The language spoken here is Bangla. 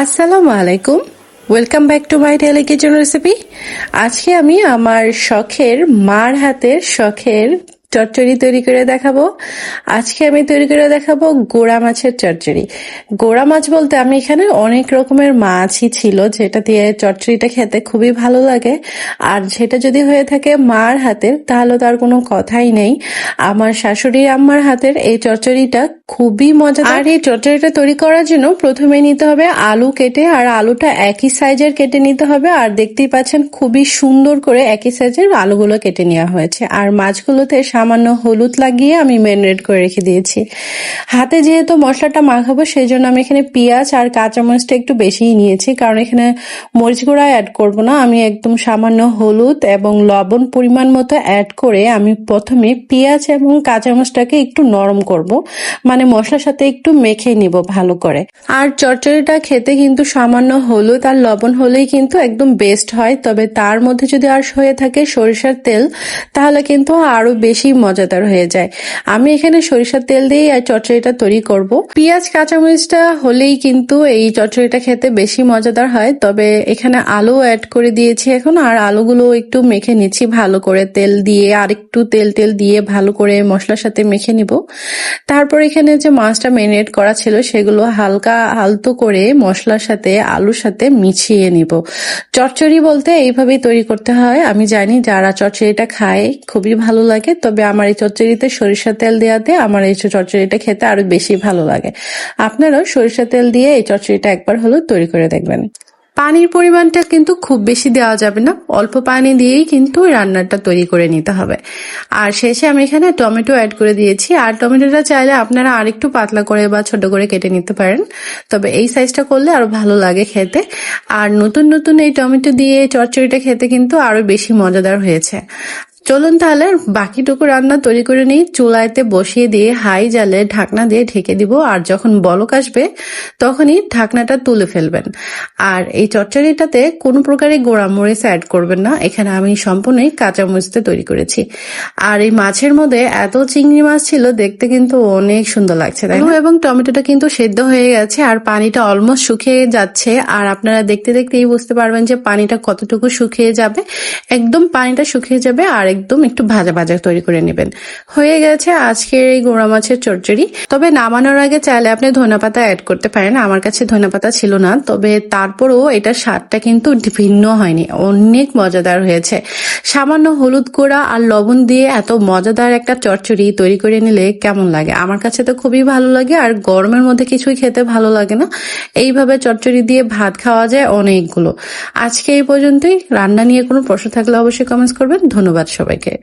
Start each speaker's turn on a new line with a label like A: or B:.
A: আসসালামু আলাইকুম welcome back to my daily kitchen recipe আজকে আমি আমার শখের মার হাতের শখের চচ্চড়ি তৈরি করে দেখাবো। আজকে আমি তৈরি করে দেখাবো গোড়া মাছের চচ্চড়ি। গোড়া মাছ বলতে আমি এখানে অনেক রকমের মাছই ছিল, যেটা দিয়ে চচ্চড়িটা খেতে খুবই ভালো লাগে। আর সেটা যদি হয়ে থাকে মার হাতের, তাহলে তার কোনো কথাই নেই। আমার শাশুড়ি আম্মার হাতের এই চচ্চড়িটা খুবই মজা আর এই চচ্চড়িটা তৈরি করার জন্য প্রথমে নিতে হবে আলু কেটে, আর আলুটা একই সাইজের কেটে নিতে হবে। আর দেখতেই পাচ্ছেন খুবই সুন্দর করে একই সাইজের আলুগুলো কেটে নেওয়া হয়েছে। আর মাছগুলোতে সামান্য হলুদ লাগিয়ে আমি ম্যারিনেট করে রেখে দিয়েছি। হাতে যেহেতু মশলাটা মাখাবো সেই জন্য আমি এখানে পেঁয়াজ আর কাঁচামরিচটা একটু বেশিই নিয়েছি, কারণ এখানে মরিচ গুঁড়া অ্যাড করব না। আমি একদম সামান্য হলুদ এবং লবণ পরিমাণ মতো অ্যাড করে আমি প্রথমে পেঁয়াজ এবং কাঁচামরিচটাকে একটু নরম করব মানে মশলার সাথে একটু মেখে নিব ভালো করে। আর চচ্চড়িটা খেতে কিন্তু সামান্য হলুদ আর লবণ হলেই কিন্তু একদম বেস্ট হয়, তবে তার মধ্যে যদি আর হয়ে থাকে সরিষার তেল, তাহলে কিন্তু আরও বেশি মজাদার হয়ে যায়। আমি এখানে সরিষার তেল দিয়ে আর চচ্চড়িটা তৈরি করব। পেঁয়াজ, কাঁচামরিচটা হলেই কিন্তু এই চচ্চড়িটা খেতে বেশি মজাদার হয়। তবে এখানে আলু অ্যাড করে দিয়েছি এখন, আর আলুগুলো একটু মেখে নিচ্ছি ভালো করে তেল দিয়ে আর একটু তেল তেল দিয়ে ভালো করে মশলার সাথে মেখে নিব। তারপর এখানে যে মাছটা ম্যারিনেট করা ছিল সেগুলো হালকা আলতো করে মশলার সাথে, আলুর সাথে মিছিয়ে নিব। চচ্চড়ি বলতে এইভাবেই তৈরি করতে হয়। আমি জানি যারা চচ্চড়িটা খায় খুবই ভালো লাগে, তবে আমার এই চচ্চড়িতে সরিষা তেল দেওয়াতে আমার এই চচ্চড়িটা খেতে আরও বেশি ভালো লাগে। আপনারাও সরিষা তেল দিয়ে এই চচ্চড়িটা একবার হলেও তৈরি করে দেখবেন। পানির পরিমাণটা কিন্তু খুব বেশি দেওয়া যাবে না, অল্প পানি দিয়েই কিন্তু রান্নাটা তৈরি করে নিতে হবে। আর শেষে আমি এখানে টমেটো অ্যাড করে দিয়েছি, আর টমেটোটা চাইলে আপনারা আরেকটু পাতলা করে বা ছোট করে কেটে নিতে পারেন, তবে এই সাইজটা করলে আরও ভালো লাগে খেতে। আর নতুন নতুন এই টমেটো দিয়ে চচ্চড়িটা খেতে কিন্তু আরও বেশি মজাদার হয়েছে। চলুন তাহলে বাকিটুকু রান্না তৈরি করে নিই। চুলাইতে বসিয়ে দিয়ে হাই জালে ঢাকনা দিয়ে ঢেকে দিব আর যখন বলক আসবে তখনই ঢাকনাটা তুলে ফেলবেন। আর এই চচ্চড়িটাতে কোনো প্রকারে গোড়া মরিচ অ্যাড করবেন না। এখানে আমি সম্পূর্ণই কাঁচা মরিচতে তৈরি করেছি। আর এই মাছের মধ্যে এত চিংড়ি মাছ ছিল, দেখতে কিন্তু অনেক সুন্দর লাগছে, তাই? এবং টমেটোটা কিন্তু সেদ্ধ হয়ে গেছে আর পানিটা অলমোস্ট শুকিয়ে যাচ্ছে। আর আপনারা দেখতে দেখতেই বুঝতে পারবেন যে পানিটা কতটুকু শুকিয়ে যাবে। একদম পানিটা শুকিয়ে যাবে আর একদম একটু ভাজা ভাজা তৈরি করে নেবেন। হয়ে গেছে আজকের এই গোড়া মাছের চচ্চড়ি। তবে নামানোর আগে চাইলে আপনি ধনেপাতা অ্যাড করতে পারেন। আমার কাছে ধনেপাতা ছিল না, তবে তারপরও এটা স্বাদটা কিন্তু ভিন্ন হয়নি। অনেক মজাদার হয়েছে। সামান্য হলুদ গুঁড়া আর লবণ দিয়ে এত মজাদার একটা চচ্চড়ি তৈরি করে নিলে কেমন লাগে? আমার কাছে তো খুবই ভালো লাগে আর গরমের মধ্যে কিছুই খেতে ভালো লাগে না। এইভাবে চচ্চড়ি দিয়ে ভাত খাওয়া যায় অনেকগুলো। আজকে এই পর্যন্তই। রান্না নিয়ে কোনো প্রশ্ন থাকলে অবশ্যই কমেন্টস করবেন। ধন্যবাদ সবাইকে